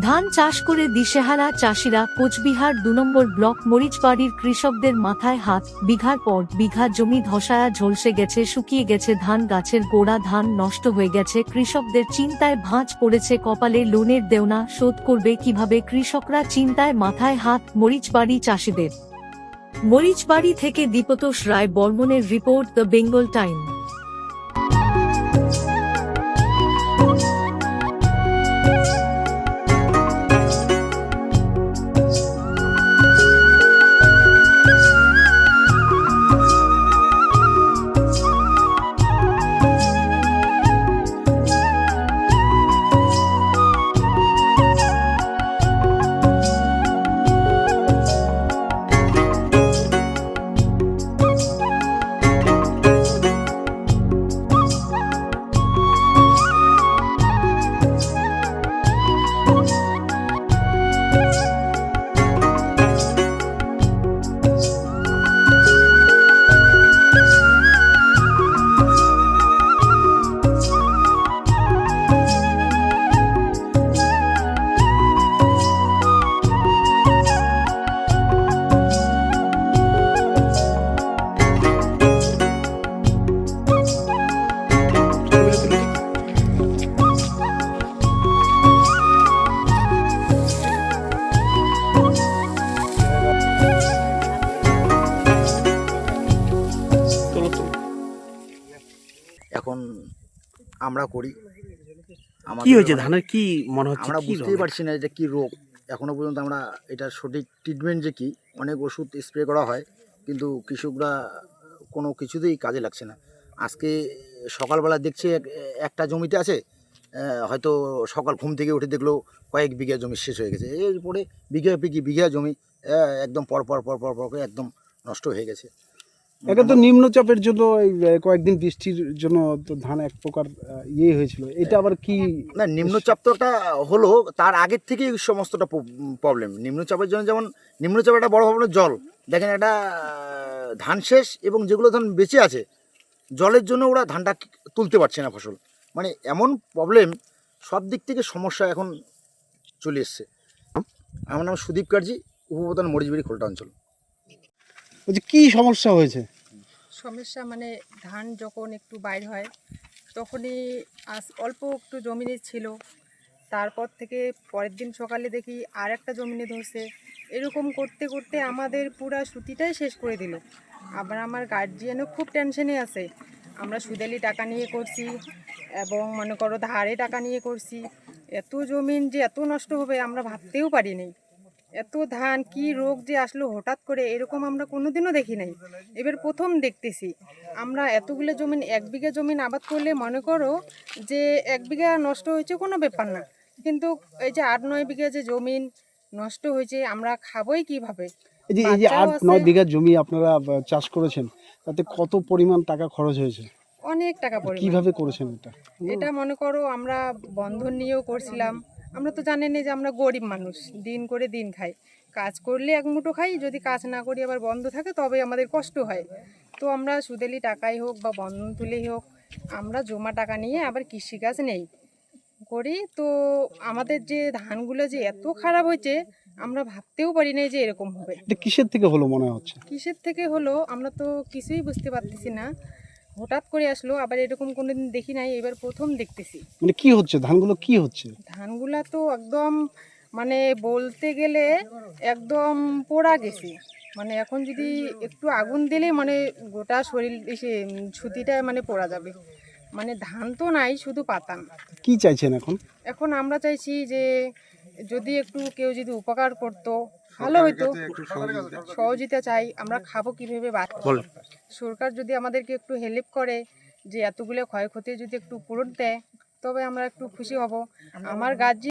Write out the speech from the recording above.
ধান চাষ করে দিশেহারা চাষিরা কোচবিহার দু নম্বর ব্লক মরিচবাড়ির কৃষকদের মাথায় হাত, বিঘার পর বিঘা জমি ধসায়া ঝলসে গেছে, শুকিয়ে গেছে ধান গাছের গোড়া, ধান নষ্ট হয়ে গেছে, কৃষকদের চিন্তায় ভাঁজ পড়েছে কপালে লোনের দেওনা, শোধ করবে কীভাবে কৃষকরা চিন্তায় মাথায় হাত মরিচবাড়ি চাষিদের? মরিচবাড়ি থেকে দীপতোষ রায় বর্মনের রিপোর্ট দ্য বেঙ্গল টাইম। আমরা করি। কি হয়েছে? মানে ধানের কি মনে হচ্ছে? আমরা বুঝতেই পারছি না এটা কি রোগ। এখনও পর্যন্ত আমরা এটা সঠিক ট্রিটমেন্ট যে কি অনেক ওষুধ স্প্রে করা হয় কিন্তু কৃষকরা কোনো কিছুতেই কাজে লাগছে না। আজকে সকালবেলা দেখছে এক- একটা জমিতে আছে হয়তো সকাল ঘুম থেকে উঠে দেখল কয়েক বিঘা জমি শেষ হয়ে গেছে। এরপরে বিঘা বিঘি বিঘা জমি একদম পর পর পর পর পর করে একদম নষ্ট হয়ে গেছে। এটা তো নিম্নচাপের জন্য কয়েকদিন বৃষ্টির জন্য তো ধান এক প্রকার ইয়ে হয়েছিল। এটা আবার কি? না নিম্নচাপ তো একটা হলো তার আগের থেকেই সমস্তটা প্রবলেম নিম্নচাপের জন্য যেমন নিম্নচাপ একটা বড় প্রবলেম জল। দেখেন আহ, ধান শেষ এবং যেগুলো ধান বেঁচে আছে জলের জন্য ওরা ধানটা তুলতে পারছে না ফসল। মানে এমন প্রবলেম সব দিক থেকে সমস্যা এখন চলে এসছে। আমার নাম সুদীপ কার্জি উপপ্রধান মরিচবাড়ি খোলটা অঞ্চল। বলছি কী সমস্যা হয়েছে? সমস্যা মানে ধান যখন একটু বাইর হয়, তখনই আস, অল্প একটু জমিনে ছিল। তারপর থেকে পরের দিন সকালে দেখি আর একটা জমিনে ধরছে। এরকম করতে করতে আমাদের পুরা সুতিটাই শেষ করে দিল। আবার আমার গার্জিয়ানও খুব টেনশনে আছে। আমরা সুদেলি টাকা নিয়ে করছি এবং মনে করো ধারে টাকা নিয়ে করছি। এত জমিন যে এত নষ্ট হবে, আমরা ভাবতেও পারিনি। এত ধান কি রোগ যে আসলো হঠাৎ করে এরকম আমরা কোনোদিনও দেখি নাই। এবার প্রথম দেখতেছি আমরা এতগুলো জমিন এক বিঘা জমিন আবাদ করলে মনে করো যে এক বিঘা নষ্ট হয়েছে কোনো ব্যাপার না। কিন্তু এই যে আট নয় বিঘা যে জমিন নষ্ট হয়েছে আমরা খাবোই কীভাবে? এই যে এই যে আট নয় বিঘা জমি আপনারা চাষ করেছেন তাতে কত পরিমাণ টাকা খরচ হয়েছে? অনেক টাকা পরিমাণ। কীভাবে করেছেন এটা? এটা মনে করো আমরা বন্ধন নিয়েও করছিলাম আমরা তো জানেনই যে আমরা গরিব মানুষ দিন করে দিন খাই। কাজ করলে এক মুঠো খাই যদি কাজ না করি আবার বন্ধ থাকে তবে আমাদের কষ্ট হয়। তো আমরা সুদেলি টাকাই হোক বা বন্ধন তুলেই হোক আমরা জমা টাকা নিয়ে আবার কৃষিকাজ নেই করি। তো আমাদের যে ধানগুলো যে এত খারাপ হয়েছে আমরা ভাবতেও পারি নাই যে এরকম হবে। কিসের থেকে হলো মনে হচ্ছে? কিসের থেকে হলো আমরা তো কিছুই বুঝতে পারতেছি না। হঠাৎ করে আসলো আবার এরকম কোনোদিন দেখি নাই এবার প্রথম দেখতেছি। মানে কি হচ্ছে? ধানগুলো কি হচ্ছে? ধানগুলা তো একদম মানে বলতে গেলে একদম পোড়া গেছে। মানে এখন যদি একটু আগুন দিলে মানে গোটা শরীর এসে ছুতিটা মানে পোড়া যাবে। মানে ধান তো নাই শুধু পাতা কি চাইছেন এখন? এখন আমরা চাইছি যে যদি একটু কেউ যদি উপকার করতো ভালো হতো সহযোগিতা চাই আমরা খাব কীভাবে বাচ্চা সরকার যদি আমাদেরকে একটু হেল্প করে যে এতগুলো ক্ষয়ক্ষতি যদি একটু পূরণ দেয় তবে আমরা একটু খুশি হব। আমার গার্জি